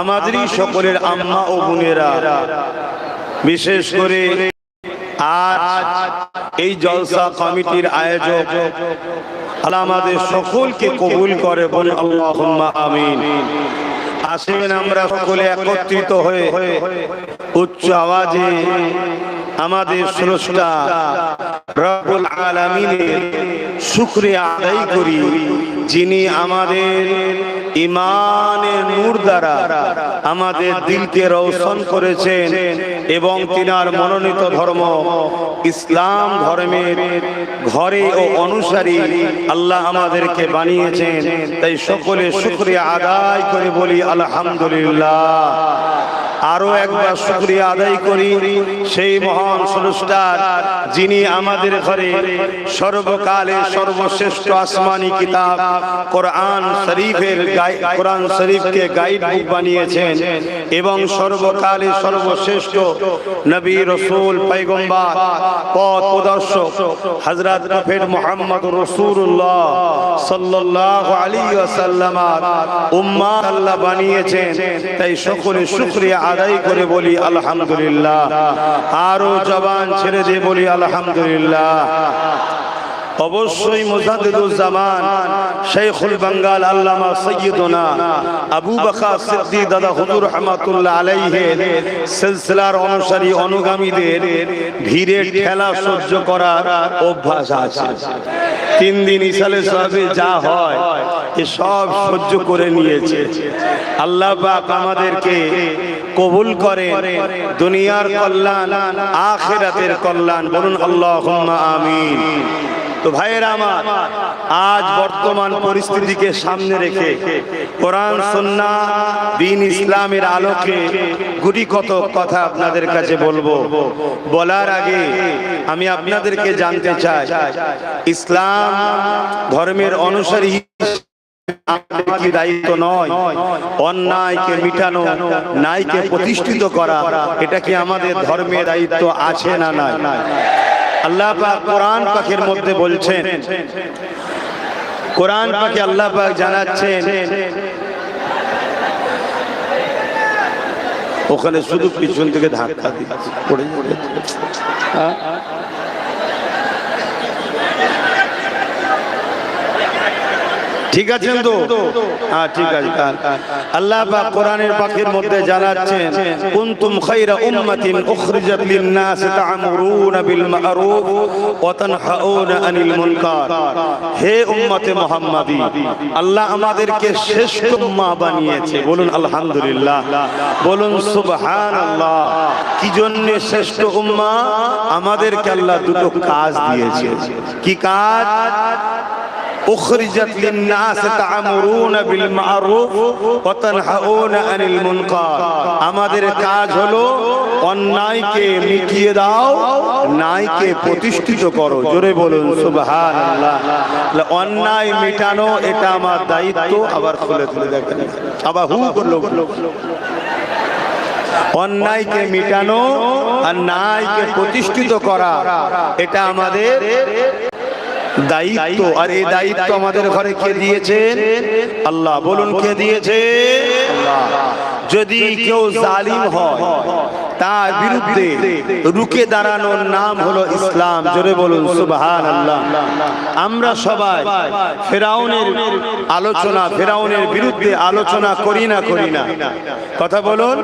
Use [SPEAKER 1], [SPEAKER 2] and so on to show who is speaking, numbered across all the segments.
[SPEAKER 1] আমাদেরই সকলের আম্মা ও বোনেরা। বিশেষ করে আজ এই জলসা কমিটির আয়োজক আল্লাহ আমাদের সকলকে কবুল করে বলে আল্লাহুম্মা আমিন। আসেন আমরা সকলে একত্রিত হয়ে উচ্চ আওয়াজে আমাদের স্রষ্টা রব্বুল আলামিনের শুকরিয়া আদায় করি যিনি আমাদের ইমানের নূর দ্বারা আমাদের দিলকে রৌশন করেছেন এবং তিনার মনোনীত ধর্ম ইসলাম ধর্মের ঘরে ও অনুসারী আল্লাহ আমাদেরকে বানিয়েছেন। তাই সকলে শুক্রিয়া আদায় করে বলি, আলহামদুলিল্লাহ। আরও একবার শুক্রিয়া আদায় করি। সেই মহান স্রষ্টার যিনি আমাদের ঘরে সর্বকালে সর্বশ্রেষ্ঠ আসমানি কিতাব কোরআন শরীফের কোরআন শরীফকে গাইড বুক বানিয়েছেন। এবং সর্বকালে সর্বশ্রেষ্ঠ নবী রসুল পৈগম্বর পথ প্রদর্শক হজরত প্রফেট মোহাম্মদ রসুল্লাহ সাল্লাল্লাহু আলাইহি ওয়াসাল্লামার উম্মাহ আল্লাহ বানিয়েছেন। তাই সকলে শুকরিয়া আদায় করে বলি আলহামদুলিল্লাহ। আরও জবান ছেড়ে দিয়ে বলি আলহামদুলিল্লাহ। অবশ্যই মুজাদ্দিদুজ্জামান শেখুল বাঙ্গাল আল্লামা সৈয়দনা আবু বকর সিদ্দিক দাদা হুজুর রহমাতুল্লাহ আলাইহির সিলসিলার অনুসারী অনুগামীদের ভিড়ের ঠেলা সহ্য করার অভ্যাস আছে। তিন দিন ইসালে সাহেবে যা হয় এ সব সহ্য করে নিয়েছে। আল্লাহ পাক আমাদেরকে কবুল করে দুনিয়ার কল্যাণ, আখেরাতের কল্যাণ। বলুন, আল্লাহুম্মা আমিন। তো ভাইয়েরা আমার, আজ বর্তমান পরিস্থিতিকে সামনে রেখে কোরআন, সন্না, দিন ইসলামের আলোকে গুটি কত কথা আপনাদের কাছে বলব। বলার আগে আমি আপনাদেরকে জানতে চাই, ইসলাম ধর্মের অনুসারী দায়িত্ব নয়। অন্যায়কে মিটানো প্রতিষ্ঠিত করা, এটা কি আমাদের ধর্মের দায়িত্ব আছে না আল্লাহ কোরআন মধ্যে বলছেন আল্লাহ পাক ওখানে শুধু পিছন থেকে ধাক্কা পড়ে পড়ে হ্যাঁ? ঠিক আছেন তো? হ্যাঁ ঠিক আছে। আল্লাহ পাক কোরআনের পাকের মধ্যে জানাচ্ছেন কুনতুম খায়রা উম্মাতিন উখরিজাত লিন-নাস তা'মুরুনা বিল মা'রুফ ওয়া তানহাউনা আনিল মুনকার। হে উম্মতে মুহাম্মাদি আল্লাহ আমাদেরকে শ্রেষ্ঠ উম্মাহ বানিয়েছে। বলুন আলহামদুলিল্লাহ। বলুন সুবহানাল্লাহ। কি জন্য শ্রেষ্ঠ উম্মাহ আমাদেরকে আল্লাহ দুটো কাজ দিয়েছে। কি কাজ? أخرجت للناس تعمرون بالمعروف وتنهون عن المنكر আমাদের কাজ হলো অন্যায়কে মিটিয়ে দাও ন্যায়কে প্রতিষ্ঠিত করো জোরে বলুন সুবহানাল্লাহ তাহলে অন্যায় মিটানো এটা আমার দায়িত্ব আবার খুলে খুলে দেখেন আবার হু করলো অন্যায়কে মিটানো আর ন্যায়কে প্রতিষ্ঠিত করা এটা আমাদের দায়িত্ব আর এই দায়িত্ব আমাদের ঘরে কে দিয়েছেন আল্লাহ বলুন কে দিয়েছে? যদি কেউ জালিম হয় তার বিরুদ্ধে রুকে দাঁড়ানোর নাম হলো ইসলাম। জোরে বলুন সুবহান আল্লাহ আমরা সবাই ফেরাউনের আলোচনা ফেরাউনের বিরুদ্ধে আলোচনা করি না করি না। কথা বলুন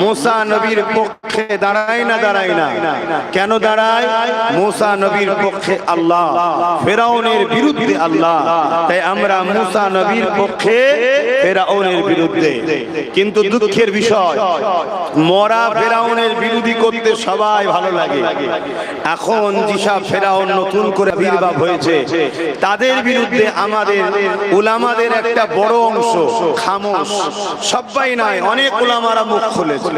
[SPEAKER 1] মোসা নবীর পক্ষে দাঁড়ায় না দাঁড়ায় না কেন দাঁড়ায়? মোসা নবীর পক্ষে আল্লাহ। ফেরাউনের বিরুদ্ধে আল্লাহ। তাই আমরা মুসা নবীর পক্ষে ফেরাউনের বিরুদ্ধে। কিন্তু দুঃখের বিষয় মরা ফেরাউনের বিরোধী করতে সবাই ভালো লাগে। এখন যেসব ফেরাউন নতুন করে আবির্ভাব হয়েছে, তাদের বিরুদ্ধে আমাদের উলামাদের একটা বড় অংশ খামোশ। সবাই নয়, অনেক উলামারা মুখ খুলেছে,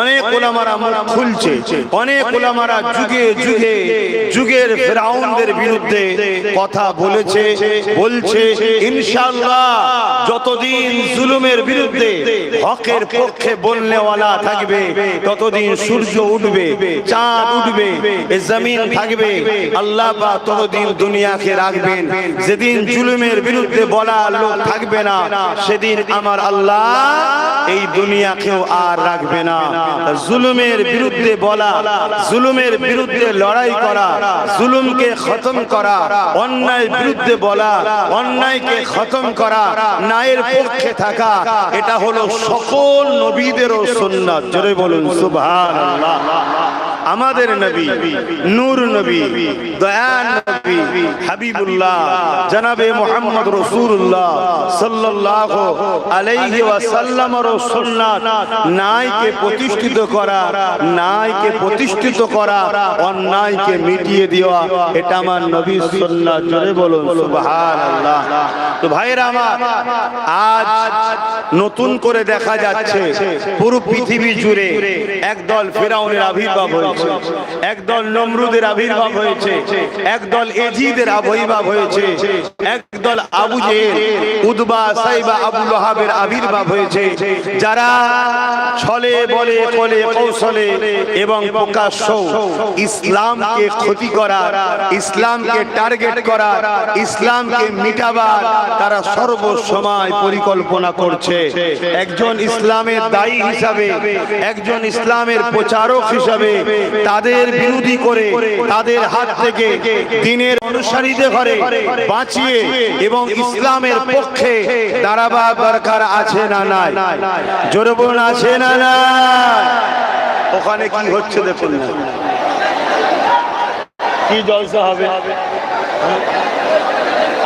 [SPEAKER 1] অনেক উলামারা মুখ খুলছে, অনেক উলামারা যুগে যুগে যুগের ফেরাউনদের বিরুদ্ধে কথা বলেছে, বলছে, ইনশাআল্লাহ, যতদিন জুলুমের বিরুদ্ধে হকের পক্ষে বলনেওয়ালা থাকবে তত যতদিন সূর্য উঠবে চাঁদ উঠবে জমিন থাকবে আল্লাহ বা ততদিন দুনিয়াকে রাখবেন। যেদিন জুলুমের বিরুদ্ধে বলা লোক থাকবে না সেদিন আমার আল্লাহ এই দুনিয়াকেও আর রাখবে না। জুলুমের বিরুদ্ধে বলা জুলুমের বিরুদ্ধে লড়াই করা জুলুমকে খতম করা অন্যায় বিরুদ্ধে বলা অন্যায়কে খতম করা ন্যায়ের পক্ষে থাকা এটা হলো সকল নবীদেরও সুন্নাত। জোরে বলুন সুবহানাল্লাহ। আমাদের নবী, নূর নবী দয়ান নবী, হাবিবুল্লাহ, জনাবে মোহাম্মদ রসুল্লাহ সাল্লাল্লাহু আলাইহি ওয়াসাল্লামের সুন্নাত নাইকে প্রতিষ্ঠিত করা নাইকে প্রতিষ্ঠিত করা, অন্যায়কে মিটিয়ে দেওয়া, এটা আমার নবী সুন্নাত, জোরে বলুন, সুবহানাল্লাহ। তো ভাইরা আমার, আজ নতুন করে দেখা যাচ্ছে, পুরো পৃথিবী জুড়ে একদল ফেরাউনের আবির্ভাব হয়েছে। একদল নমরুদের আবির্ভাব হয়েছে, একদল এজিদের আবির্ভাব হয়েছে, একদল আবু জেহেল উদবা সাইবা আবু লহাবের আবির্ভাব হয়েছে, যারা ছলে বলে, কলে কৌশলে এবং প্রকাশ্য ইসলামকে ক্ষতি করা, ইসলামকে টার্গেট করা, ইসলামকে মিটাবার তারা সর্বসময় পরিকল্পনা করছে। একজন ইসলামের দায়ী হিসাবে, একজন ইসলামের প্রচারক হিসাবে তাদের বিরোধী করে তাদের হাত থেকে দিনের অনুসারীদের ঘরে বাঁচিয়ে এবং ইসলামের পক্ষে দাঁড়াবার দরকার আছে না নাই? জোরে বলুন আছে না না ওখানে কি হচ্ছে দেখুন কি জলসা হবে?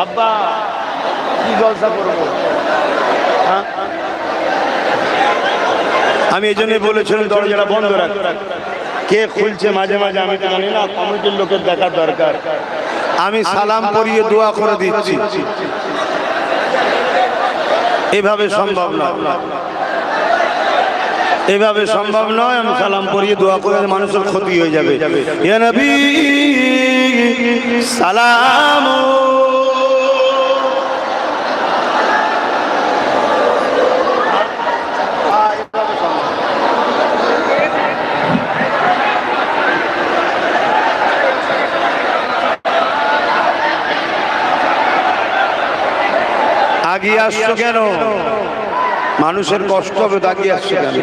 [SPEAKER 1] আব্বা কি জলসা করব? হ্যাঁ? আমি এই জন্য বলেছিলাম দরজাটা বন্ধ রাখ। কে খুলছে মাঝে মাঝে আমি জানি না, কমিটির লোকের দেখার দরকার। আমি সালাম পরিয়ে দোয়া করে দিচ্ছি। এভাবে সম্ভব না এভাবে সম্ভব নয়, আমি সালাম পরিয়ে দোয়া করে মানুষের ক্ষতি হয়ে যাবে। সালাম আগিয়ে আসছো কেন? মানুষের কষ্ট হবে তো আগিয়ে আসছো কেন?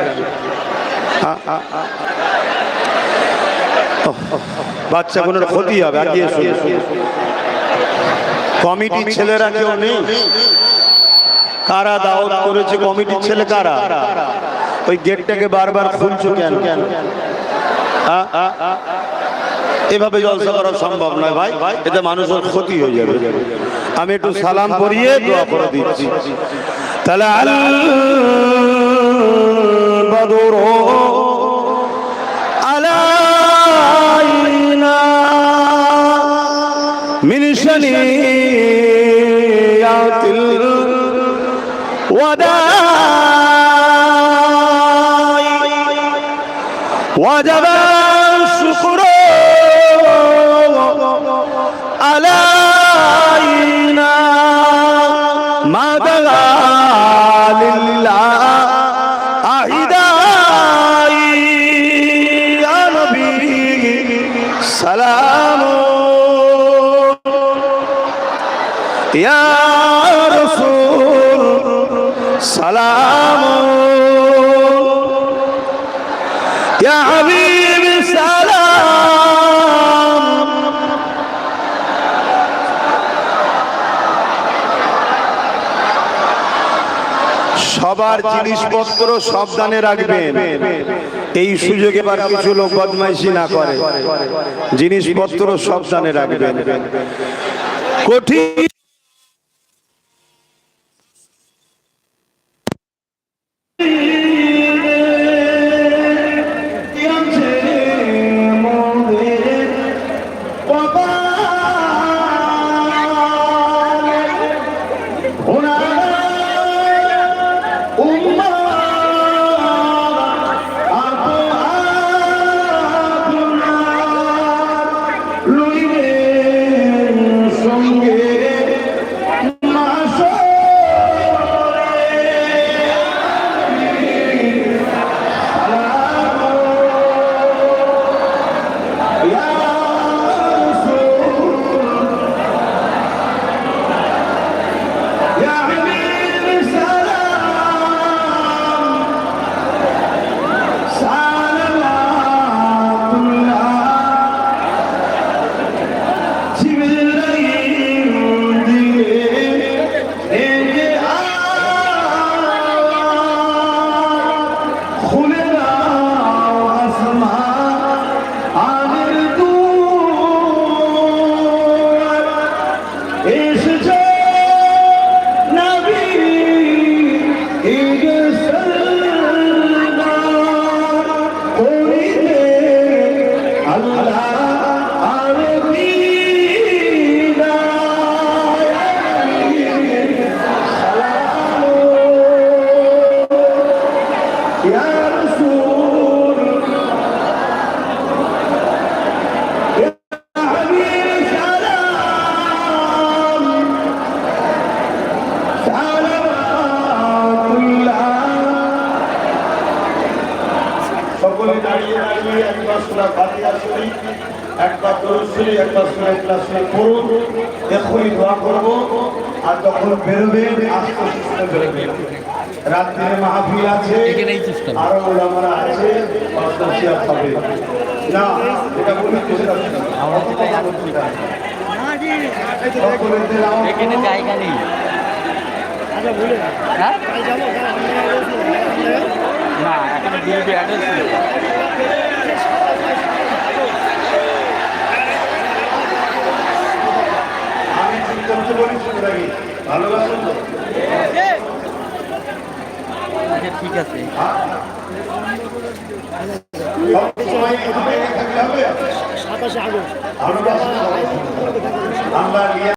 [SPEAKER 1] বাচ্চা কোনো ক্ষতি হবে, আগিয়ে কমিটির ছেলেরা কেউ নেই। কারা দাওয়াত করেছে, কমিটির ছেলে কারা? ওই গেটটাকে বারবার খুলছো কেন? কেন। এভাবে জলসা করা সম্ভব নয় ভাই, এতে মানুষের ক্ষতি হয়ে যাবে। আমি একটু সালাম পরিয়ে দোয়া করে দিচ্ছি তাহলে আল বদর আলাইনা মিন শানিয়াতিল ওয়াদাই وجب سلام يا رسول سلام يا حبيبي سلام সবার জিনিসপত্র সাবধানে রাখবেন এই সুযোগে এবার কিছু লোক বদমাইশি না করে। জিনিসপত্র সব সাবধানে রাখবেন। কঠিন একবার সুরা ইখলাস এখনই দোয়া করব আর যখন বেরোবেন আস্তে আস্তে বেরোবেন রাত্রে মাহফিল আছে আরও ওলামারা আছে না এটা বলি কিছু না।
[SPEAKER 2] এখানে জায়গা নেই। হ্যাঁ? না এখানে অ্যাড্রেস ছিল
[SPEAKER 1] আমি ঠিক করতে রাখি। ভালোবাসেন তো।
[SPEAKER 2] আচ্ছা ঠিক আছে।
[SPEAKER 1] সব